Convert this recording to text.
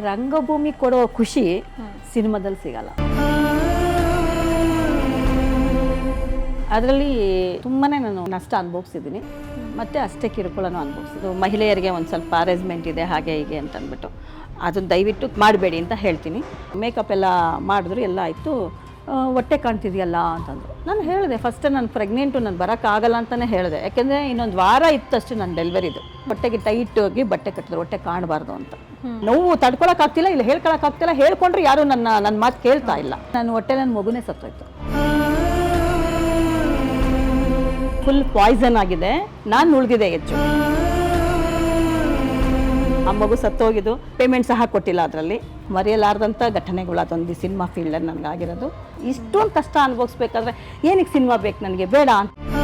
ರಂಗಭೂಮಿ ಕೊಡೋ ಖುಷಿ ಸಿನಿಮಾದಲ್ಲಿ ಸಿಗಲ್ಲ. ಅದರಲ್ಲಿ ತುಂಬಾ ನಾನು ನಷ್ಟ ಅನುಭವಿಸಿದ್ದೀನಿ. ಮತ್ತು ಅಷ್ಟೇ ಕಿರುಕುಳನೂ ಅನುಭವಿಸಿದ್ದು. ಮಹಿಳೆಯರಿಗೆ ಒಂದು ಸ್ವಲ್ಪ ಅರೇಂಜ್ಮೆಂಟ್ ಇದೆ ಹಾಗೆ ಹೀಗೆ ಅಂತ ಅಂದ್ಬಿಟ್ಟು ಅದನ್ನು ದಯವಿಟ್ಟು ಮಾಡಬೇಡಿ ಅಂತ ಹೇಳ್ತೀನಿ. ಮೇಕಪ್ ಎಲ್ಲ ಮಾಡಿದ್ರು ಎಲ್ಲ ಆಯಿತು. ಹೊಟ್ಟೆ ಕಾಣ್ತಿದೆಯಲ್ಲ ಅಂತಂದರು. ನಾನು ಹೇಳಿದೆ ಫಸ್ಟ್ ನಾನು ಪ್ರೆಗ್ನೆಂಟು ನಾನು ಬರೋಕ್ಕಾಗಲ್ಲ ಅಂತಲೇ ಹೇಳಿದೆ. ಯಾಕೆಂದರೆ ಇನ್ನೊಂದು ವಾರ ಇತ್ತಷ್ಟು ನನ್ನ ಡೆಲಿವರಿದು ಬಟ್ಟೆಗೆ ಟೈಟ್ ಹೋಗಿ ಬಟ್ಟೆ ಕಟ್ಟಿದ್ರು, ಹೊಟ್ಟೆ ಕಾಣಬಾರ್ದು ಅಂತ. ನೋವು ತಡ್ಕೊಳಕ್ಕಾಗ್ತಿಲ್ಲ ಇಲ್ಲ ಹೇಳ್ಕೊಳಕ್ಕಾಗ್ತಿಲ್ಲ ಹೇಳ್ಕೊಂಡ್ರೆ ಯಾರು ನನ್ನ ನನ್ನ ಮಾತು ಕೇಳ್ತಾ ಇಲ್ಲ. ನಾನು ಹೊಟ್ಟೆ ನನ್ನ ಮಗುನೇ ಸತ್ತೋಯ್ತು. ಫುಲ್ ಪಾಯ್ಸನ್ ಆಗಿದೆ, ನಾನು ಉಳಿದಿದೆ ಹೆಚ್ಚು. ಆ ಮಗು ಸತ್ತೋಗಿದ್ದು ಪೇಮೆಂಟ್ ಸಹ ಕೊಟ್ಟಿಲ್ಲ ಅದರಲ್ಲಿ. ಮರೆಯಲಾರ್ದಂಥ ಘಟನೆಗಳು ಅದೊಂದು ಸಿನಿಮಾ ಫೀಲ್ಡಲ್ಲಿ ನನಗಾಗಿರೋದು. ಇಷ್ಟೊಂದು ಕಷ್ಟ ಅನುಭವಿಸ್ಬೇಕಾದ್ರೆ ಏನಕ್ಕೆ ಸಿನಿಮಾ ಬೇಕು ನನಗೆ? ಬೇಡ ಅಂತ.